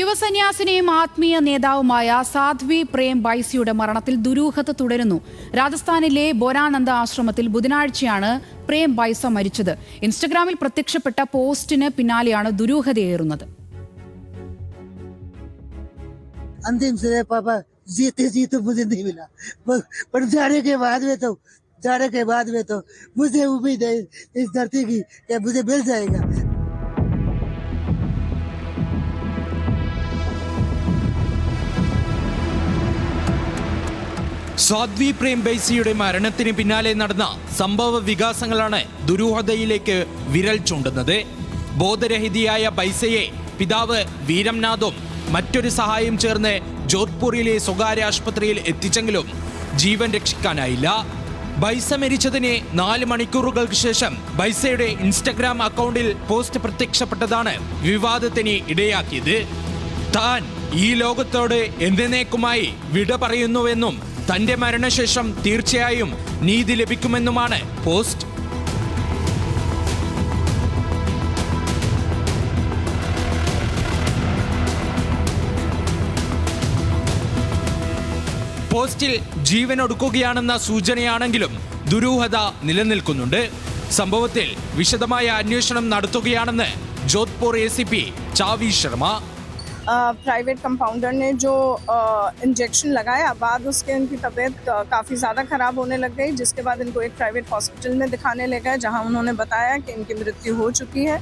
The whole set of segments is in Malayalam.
യുവസന്യാസിനിയും ആത്മീയ നേതാവുമായ സാധ്വി പ്രേം ബൈസിയുടെ മരണത്തിൽ ദുരൂഹത തുടരുന്നു രാജസ്ഥാനിലെ ബോരാനന്ദ ആശ്രമത്തിൽ ബുധനാഴ്ചയാണ് പ്രേം ബൈസ മരിച്ചത് ഇൻസ്റ്റഗ്രാമിൽ പ്രത്യക്ഷപ്പെട്ട പോസ്റ്റിന് പിന്നാലെയാണ് ദുരൂഹതയേറുന്നത് अंतिम समय पापा जीते जी तो मुझे नहीं मिला पर, पर जाने के बाद में तो जाने के बाद में तो मुझे उम्मीद है इस धरती की कि मुझे मिल जाएगा സ്വാദ്വി പ്രേം ബൈസിയുടെ മരണത്തിന് പിന്നാലെ നടന്ന സംഭവ വികാസങ്ങളാണ് ദുരൂഹതയിലേക്ക് വിരൽ ചൂണ്ടുന്നത്. ബോധരഹിതയായ ബൈസയെ പിതാവ് വീരംനാഥും മറ്റൊരു സഹായം ചേർന്ന് ജോധ്പൂരിലെ സ്വകാര്യ ആശുപത്രിയിൽ എത്തിച്ചെങ്കിലും ജീവൻ രക്ഷിക്കാനായില്ല. ബൈസ മരിച്ചതിന് നാല് മണിക്കൂറുകൾക്ക് ശേഷം ബൈസയുടെ ഇൻസ്റ്റഗ്രാം അക്കൗണ്ടിൽ പോസ്റ്റ് പ്രത്യക്ഷപ്പെട്ടതാണ് വിവാദത്തിന് ഇടയാക്കിയത്. താൻ ഈ ലോകത്തോട് എന്നേക്കുമായി വിട പറയുന്നുവെന്നും തന്റെ മരണശേഷം തീർച്ചയായും നീതി ലഭിക്കുമെന്നുമാണ് പോസ്റ്റ്. പോസ്റ്റിൽ ജീവൻ ഒടുക്കുകയാണെന്ന സൂചനയാണെങ്കിലും ദുരൂഹത നിലനിൽക്കുന്നുണ്ട്. സംഭവത്തിൽ വിശദമായ അന്വേഷണം നടത്തുകയാണെന്ന് Jodhpur A C P Chhavi Sharma. Private compounder ने जो इंजेक्शन लगाया बाद उसके उनकी तबीयत काफ़ी ज़्यादा ख़राब होने लग गई जिसके बाद इनको एक प्राइवेट हॉस्पिटल में दिखाने ले गए जहां उन्होंने बताया कि इनकी मृत्यु हो चुकी है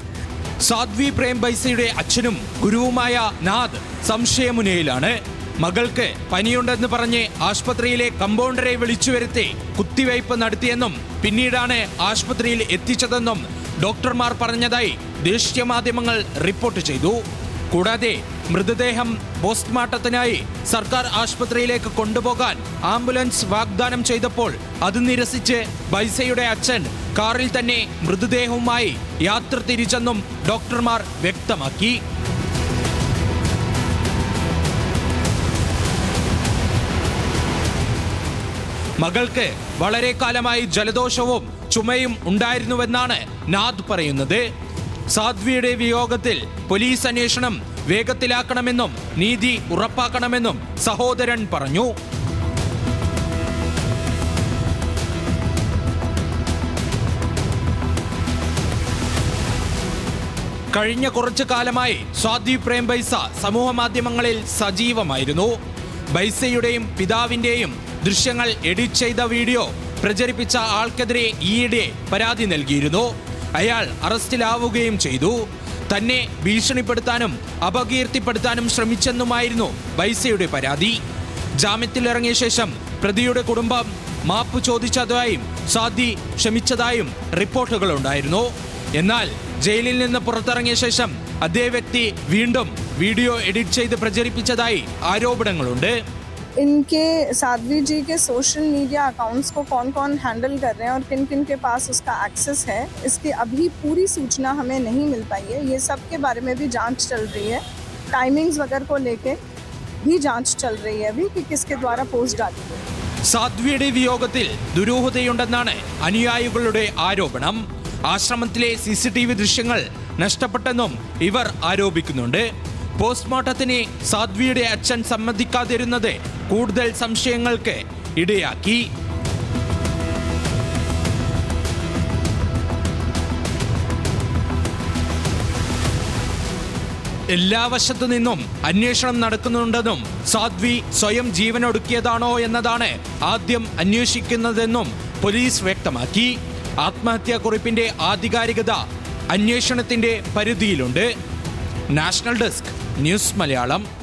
സാധ്വി പ്രേം ബൈസയുടെ അച്ഛനും ഗുരുവുമായ നാഥ് സംശയമുനയിലാണ് മകൾക്ക് പനിയുണ്ടെന്ന് പറഞ്ഞ് ആശുപത്രിയിലെ കമ്പൗണ്ടറെ വിളിച്ചു വരുത്തി കുത്തിവയ്പ് നടത്തിയെന്നും പിന്നീടാണ് ആശുപത്രിയിൽ എത്തിച്ചതെന്നും ഡോക്ടർമാർ പറഞ്ഞതായി ദേശീയ മാധ്യമങ്ങൾ റിപ്പോർട്ട് ചെയ്തു കൂടാതെ മൃതദേഹം പോസ്റ്റ്മോർട്ടത്തിനായി സർക്കാർ ആശുപത്രിയിലേക്ക് കൊണ്ടുപോകാൻ ആംബുലൻസ് വാഗ്ദാനം ചെയ്തപ്പോൾ അത് നിരസിച്ച് ബൈസയുടെ അച്ഛൻ കാറിൽ തന്നെ മൃതദേഹവുമായി യാത്ര തിരിച്ചെന്നും ഡോക്ടർമാർ വ്യക്തമാക്കി. മകൾക്ക് വളരെ കാലമായി ജലദോഷവും ചുമയും ഉണ്ടായിരുന്നുവെന്നാണ് നാഥ് പറയുന്നത്. സാധ്വിയുടെ വിയോഗത്തിൽ പോലീസ് അന്വേഷണം വേഗത്തിലാക്കണമെന്നും നീതി ഉറപ്പാക്കണമെന്നും സഹോദരൻ പറഞ്ഞു. കഴിഞ്ഞ കുറച്ചു കാലമായി സ്വാതി പ്രേം ബൈസ സമൂഹ മാധ്യമങ്ങളിൽ സജീവമായിരുന്നു. ബൈസയുടെയും പിതാവിന്റെയും ദൃശ്യങ്ങൾ എഡിറ്റ് ചെയ്ത വീഡിയോ പ്രചരിപ്പിച്ച ആൾക്കെതിരെ ഈയിടെ പരാതി നൽകിയിരുന്നു. അയാൾ അറസ്റ്റിലാവുകയും ചെയ്തു. തന്നെ ഭീഷണിപ്പെടുത്താനും അപകീർത്തിപ്പെടുത്താനും ശ്രമിച്ചെന്നുമായിരുന്നു ബൈസയുടെ പരാതി. ജാമ്യത്തിലിറങ്ങിയ ശേഷം പ്രതിയുടെ കുടുംബം മാപ്പ് ചോദിച്ചതായും സാദി ക്ഷമിച്ചതായും റിപ്പോർട്ടുകളുണ്ടായിരുന്നു. എന്നാൽ ജയിലിൽ നിന്ന് പുറത്തിറങ്ങിയ ശേഷം അതേ വ്യക്തി വീണ്ടും വീഡിയോ എഡിറ്റ് ചെയ്ത് പ്രചരിപ്പിച്ചതായി ആരോപണങ്ങളുണ്ട്. इनके साध्वी जी के सोशल मीडिया अकाउंट्स को कौन कौन हैंडल कर रहे हैं और किन किन के पास उसका एक्सेस है इसकी अभी पूरी सूचना हमें नहीं मिल पाई है ये सब के बारे में भी जांच चल रही है टाइमिंग्स वगैरह को लेके भी जांच चल रही है अभी कि किसके द्वारा पोस्ट डाली गई സാധ്വിയുടെ വിയോഗത്തിൽ ദുരൂഹതയുണ്ടെന്നാണ് അനുയായികളുടെ ആരോപണം ആശ്രമത്തിലെ സി സി ടി വി ദൃശ്യങ്ങൾ നഷ്ടപ്പെട്ടെന്നും ഇവർ ആരോപിക്കുന്നുണ്ട് പോസ്റ്റ്മോർട്ടത്തിന് സാധ്വിയുടെ അച്ഛൻ സമ്മതിക്കാതിരുന്നത് കൂടുതൽ സംശയങ്ങൾക്ക് ഇടയാക്കി. എല്ലാ വശത്തു നിന്നും അന്വേഷണം നടക്കുന്നുണ്ടെന്നും സാധ്വി സ്വയം ജീവനൊടുക്കിയതാണോ എന്നതാണ് ആദ്യം അന്വേഷിക്കുന്നതെന്നും പോലീസ് വ്യക്തമാക്കി. ആത്മഹത്യാക്കുറിപ്പിന്റെ ആധികാരികത അന്വേഷണത്തിന്റെ പരിധിയിലുണ്ട്. National desk news Malayalam.